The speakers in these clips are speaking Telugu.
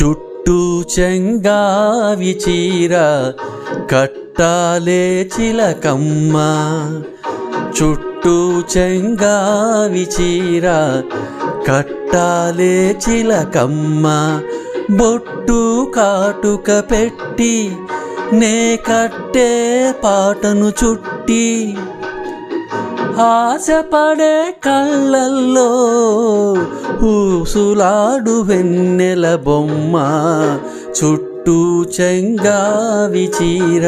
చుట్టూ చెంగావి చీర కట్టాలే చిలకమ్మ. చుట్టూ చెంగావి చీర కట్టాలే చిలకమ్మ. బొట్టు కాటుక పెట్టి నే కట్టే పాటను చుట్టి ఆశపడే కళ్ళల్లో ఊసులాడు వెన్నెల బొమ్మ చుట్టూ చెంగావి చీర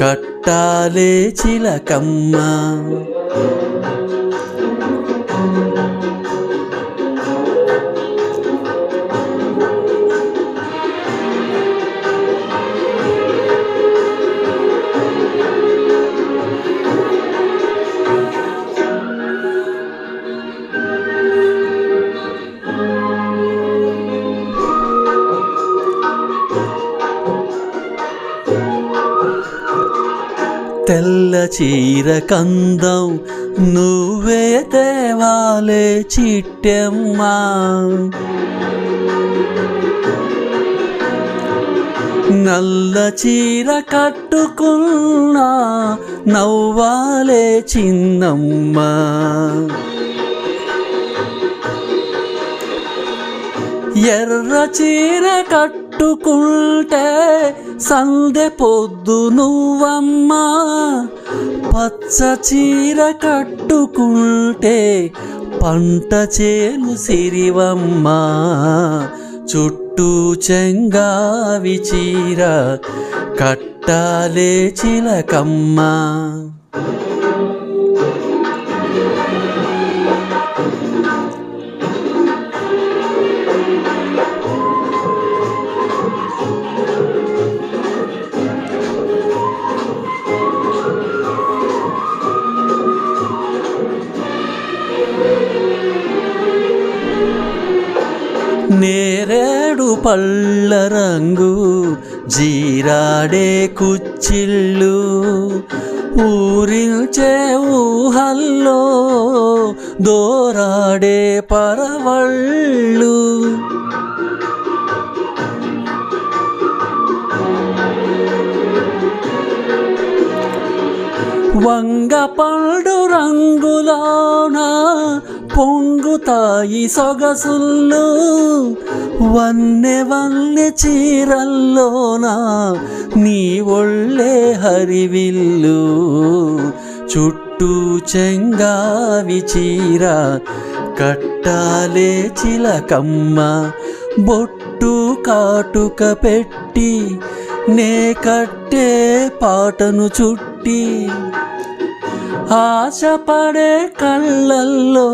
కట్టాలే చిలకమ్మ. తెల్ల చీర కందం నువ్వే తేవాలే చిట్టెమ్మా. నల్ల చీర కట్టుకున్నా నవ్వాలే చిన్నమ్మా. ఎర్ర చీర కట్టు కట్టుకుంటే సందె పొద్దు నువ్వమ్మా. పచ్చ చీర కట్టుకుంటే పంట చేను సిరివమ్మ. చుట్టూ చెంగావి చీర కట్టాలే చిలకమ్మా. పళ్ళ రంగు జీరాడే కుచ్చిళ్ళు. ఊరించే ఊహల్లో దోరాడే పరవళ్ళు. వంగ పండు రంగులోనా పొంగుతాయి సొగసుళ్ళు వన్నె వన్నె చీరల్లోన నీ ఒళ్ళే హరివిల్లు. చుట్టూ చెంగావి చీర కట్టాలే చిలకమ్మ. బొట్టు కాటుక పెట్టి నే కట్టే పాటను చుట్టి ఆశపడే కళ్ళల్లో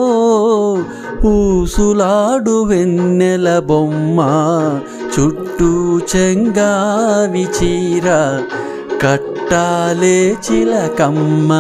ఊసులాడు వెన్నెల బొమ్మ చుట్టూ చెంగావి చీర కట్టాలే చిలకమ్మ.